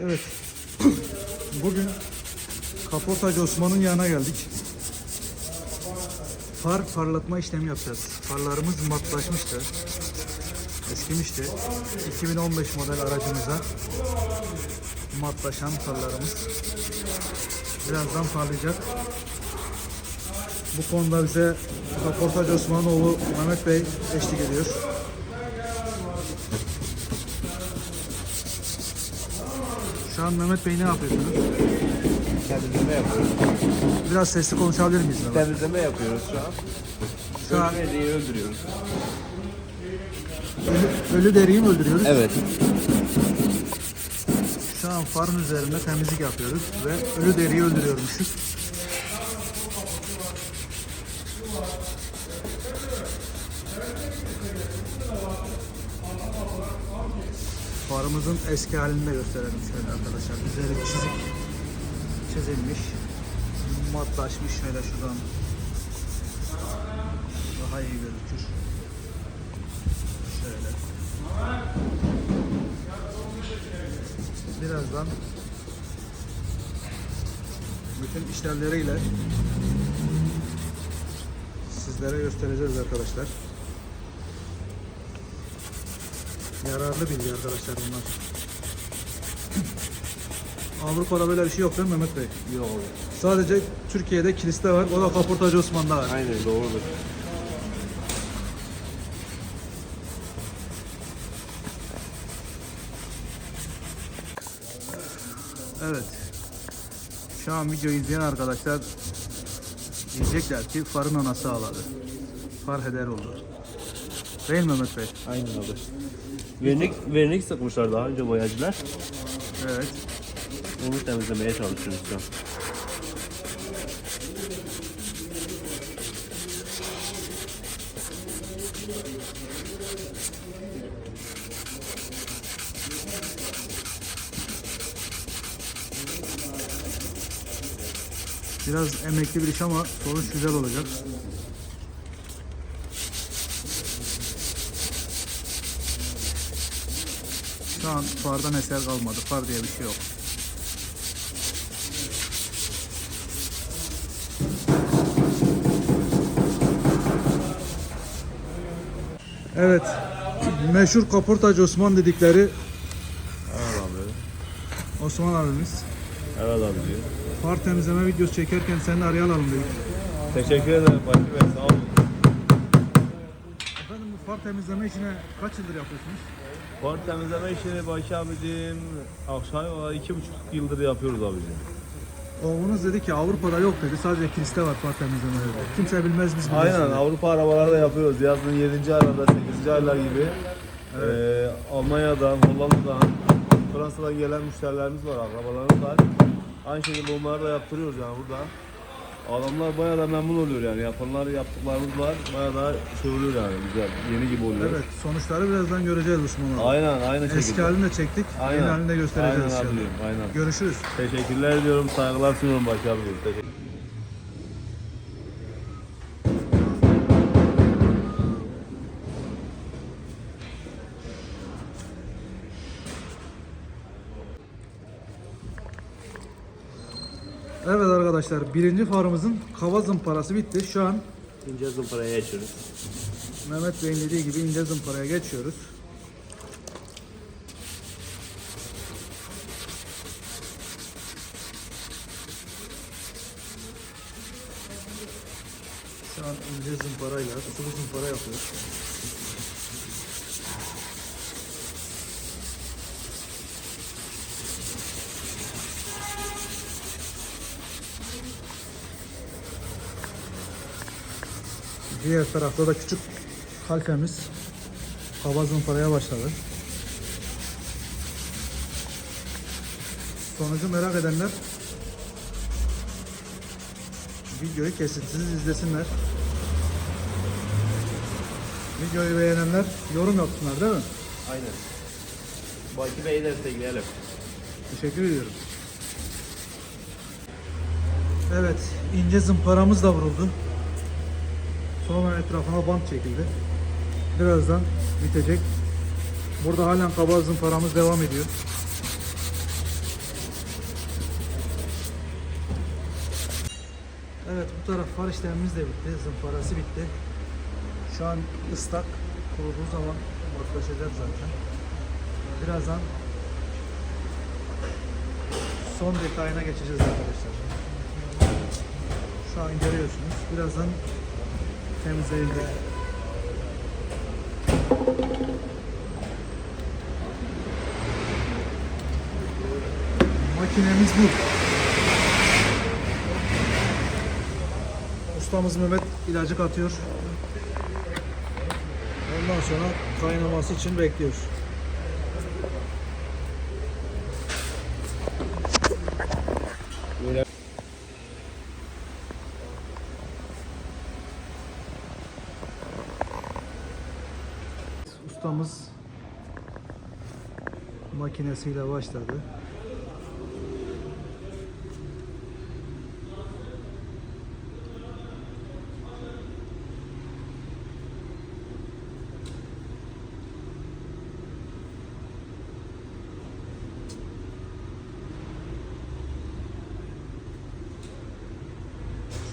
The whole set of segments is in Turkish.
Evet. Bugün Kaportacı Osman'ın yanına geldik. Far parlatma işlemi yapacağız. Farlarımız matlaşmıştı. Eskimişti. 2015 model aracımıza matlaşan farlarımız birazdan parlayacak. Bu konuda bize Kaportacı Osmanoğlu Mehmet Bey eşlik ediyor. Şu an Mehmet Bey ne yapıyorsunuz? Temizleme yapıyoruz. Biraz sesli konuşabilir miyiz Mehmet? Temizleme yapıyoruz şu an. Şu an Ölü deriyi öldürüyoruz. ölü, ölü deriyi mi öldürüyoruz? Evet. Şu an farın üzerinde temizlik yapıyoruz ve ölü deriyi öldürüyormuşuz. Farımızın eski halini de gösterelim şöyle arkadaşlar. Üzeri çizik çizilmiş, matlaşmış şöyle şuradan daha iyi gözükür. Şöyle. Birazdan bütün işlemleriyle sizlere göstereceğiz arkadaşlar. Yararlı bilgi arkadaşlar bunlar. Avrupa'da böyle bir şey yok değil mi Mehmet Bey? Yok. Sadece Türkiye'de kiliste var. O da kaportacı Osman'da var. Aynen doğrudur. Evet. Şu an videoyu izleyen arkadaşlar diyecekler ki farın anası ağladı. Far heder oldu. Değil mi Mehmet Bey? Aynen abi. Vernik, vernik sıkmışlar daha önce boyacılar. Evet. Onu temizlemeye çalışıyoruz şu an. Biraz emekli bir iş ama sonuç güzel olacak. Şu an fardan eser kalmadı. Far diye bir şey yok. Evet. Meşhur kaportacı Osman dedikleri Evet abi. Osman abimiz. Evet abi diyor. Far temizleme videosu çekerken seni arayalım dedik. Teşekkür ederim Fatih Bey sağ olun. Efendim bu far temizleme işine kaç yıldır yapıyorsunuz? Far temizleme işini Baki abicim aşağı yukarı iki buçuk yıldır yapıyoruz abicim. Oğlunuz dedi ki Avrupa'da yok dedi. Sadece kiliste var far temizleme dedi. Kimse bilmez biz biliriz Aynen dedi. Avrupa arabalarda yapıyoruz. Yazın 7. aylarda 8. aylar gibi. Ee, Almanya'dan, Hollanda'dan, Fransa'dan gelen müşterilerimiz var, akrabalarımız var. Aynı şekilde onları da yaptırıyoruz yani burada. Adamlar bayağı da memnun oluyor yani. Yapanlar yaptıklarımız var. Bayağı da şey oluyor yani güzel. Yeni gibi oluyor. Evet sonuçları birazdan göreceğiz Osman abi. Aynen, aynı şekilde. Eski halini de çektik. Yeni halini de göstereceğiz Aynen aynen. Görüşürüz. Teşekkürler ediyorum, saygılar sunuyorum Baki abicim. Teşekkür arkadaşlar birinci farımızın kava zımparası bitti. Şu an İnce zımparaya geçiyoruz. Mehmet Bey'in dediği gibi ince zımparaya geçiyoruz. Şu an ince zımparayla sıvı zımpara yapıyoruz. Diğer tarafta da küçük halkemiz hava zımparaya başladı. Sonucu merak edenler videoyu kesintisiz izlesinler. Videoyu beğenenler yorum yapsınlar değil mi? Aynen. Baki Bey'i destekleyelim. Teşekkür ediyorum. Evet, ince zımparamız da vuruldu. Tamamen etrafına bant çekildi. Birazdan bitecek. Burada halen kaba paramız devam ediyor. Evet bu taraf far işlemimiz de bitti. Zımparası bitti. Şu an ıslak. Kuruduğu zaman batlaşacak zaten. Birazdan son detayına geçeceğiz arkadaşlar. Şu an görüyorsunuz. Birazdan temizleyecek. Makinemiz bu. Ustamız Mehmet ilacı katıyor. Ondan sonra kaynaması için bekliyor. Böyle Ustamız makinesiyle başladı.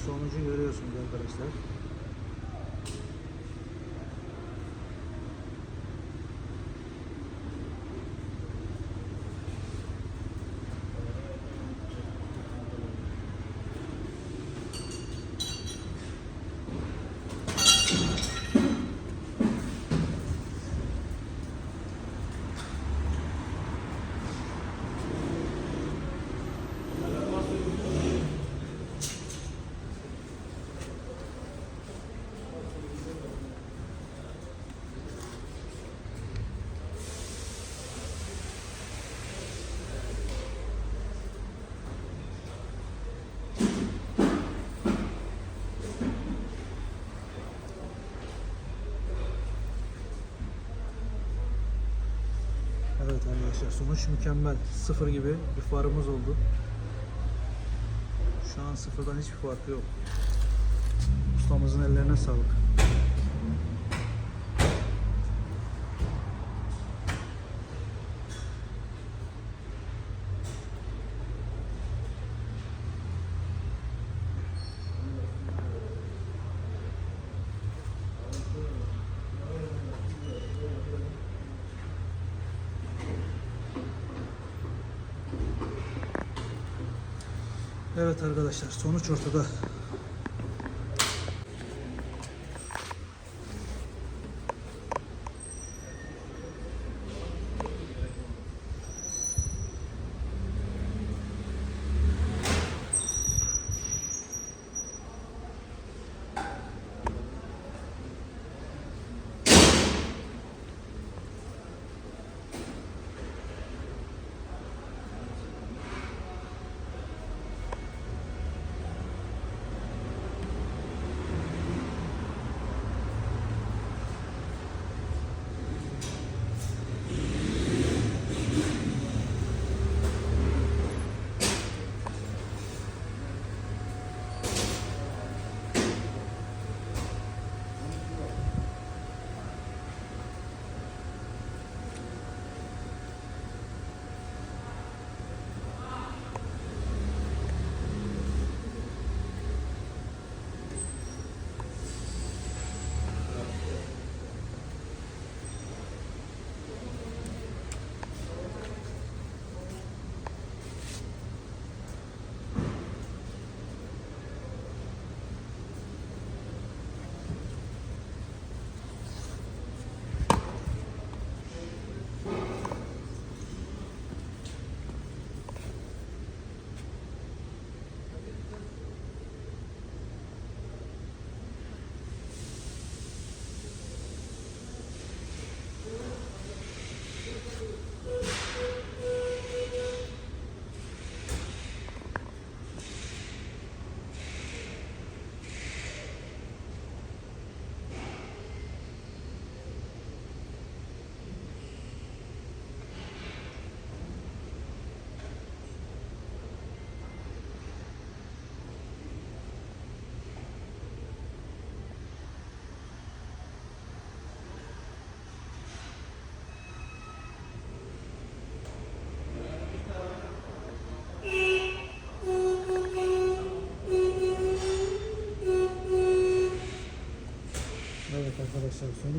Sonucu görüyorsunuz arkadaşlar. Evet arkadaşlar sonuç mükemmel. Sıfır gibi bir farımız oldu. Şu an sıfırdan hiçbir farkı yok. Ustamızın ellerine sağlık. Evet arkadaşlar sonuç ortada.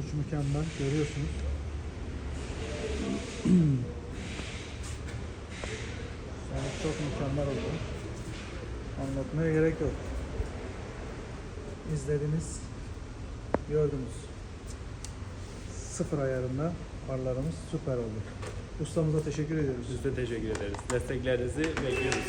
Sonuç mükemmel görüyorsunuz. sonuç çok mükemmel oldu. Anlatmaya gerek yok. İzlediniz, gördünüz. Sıfır ayarında farlarımız süper oldu. Ustamıza teşekkür ediyoruz. Biz de teşekkür ederiz. Desteklerinizi bekliyoruz.